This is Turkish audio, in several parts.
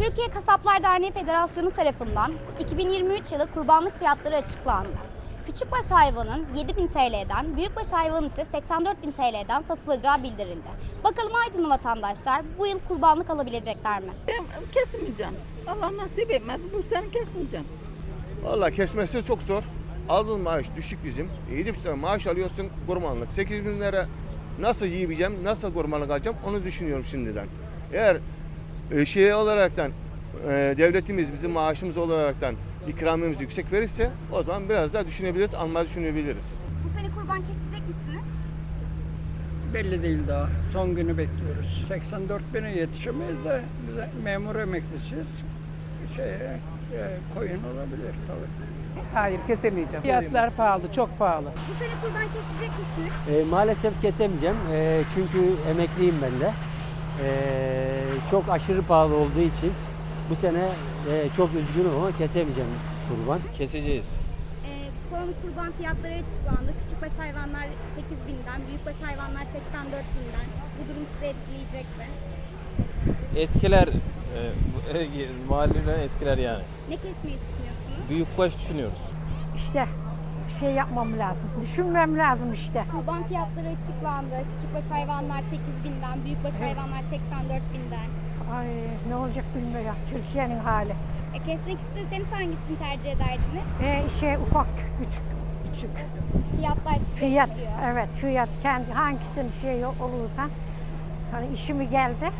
Türkiye Kasaplar Derneği Federasyonu tarafından 2023 yılı kurbanlık fiyatları açıklandı. Küçükbaş hayvanın 7000 TL'den, büyükbaş hayvanın ise 84.000 TL'den satılacağı bildirildi. Bakalım Aydınlı vatandaşlar bu yıl kurbanlık alabilecekler mi? Ben kesmeyeceğim. Allah nasip etmedi. Bu sene kesmeyeceğim. Valla kesmesi çok zor. Aldığın maaş düşük bizim. 7 lira maaş alıyorsun kurbanlık. 8 bin lira nasıl yiyebileceğim, nasıl kurbanlık alacağım onu düşünüyorum şimdiden. Eğer e, şey olaraktan e, devletimiz bizim maaşımız olaraktan ikramımız yüksek verirse o zaman biraz daha düşünebiliriz, almayı düşünebiliriz. Bu sene kurban kesecek misiniz? Belli değil daha. Son günü bekliyoruz. 84 bine yetişemeyiz de bize memur emeklisiyiz. Şeye, e, koyun olabilir tabii. Hayır kesemeyeceğim. Fiyatlar pahalı, çok pahalı. Bu sene kurban kesecek misiniz? E, maalesef kesemeyeceğim E, çünkü emekliyim ben de. E, çok aşırı pahalı olduğu için bu sene e, çok üzgünüm ama kesemeyeceğim kurban. Keseceğiz. Ee, son kurban fiyatları açıklandı. Küçükbaş hayvanlar 8000'den, büyükbaş hayvanlar 84.000'den. Bu durum sizi etkileyecek mi? Etkiler, e, bu- e, mahalleler etkiler yani. Ne kesmeyi düşünüyorsunuz? Büyükbaş düşünüyoruz. İşte şey yapmam lazım. Düşünmem lazım işte. Kurban fiyatları açıklandı. Küçükbaş hayvanlar 8000'den, büyükbaş hayvanlar 84.000'den. Ay ne olacak bilmiyorum. Türkiye'nin hali. E, kesmek isteseniz hangisini tercih ederdiniz? E, şey ufak, küçük, küçük. Fiyatlar size Fiyat, etkiliyor. evet fiyat. Kendi hangisinin şey olursa. Hani işimi geldi.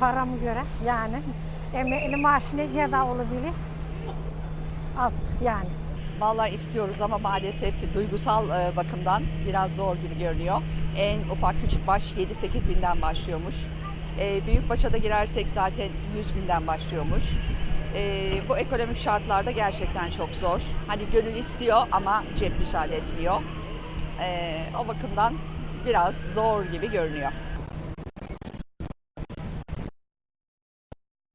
Paramı göre yani. Emekli maaşı ne kadar olabilir? Az yani. Vallahi istiyoruz ama maalesef duygusal e, bakımdan biraz zor gibi görünüyor. En ufak küçük baş 7-8 binden başlıyormuş. E, büyük başa da girersek zaten 100 binden başlıyormuş. E, bu ekonomik şartlarda gerçekten çok zor. Hani gönül istiyor ama cep müsaade etmiyor. O bakımdan biraz zor gibi görünüyor.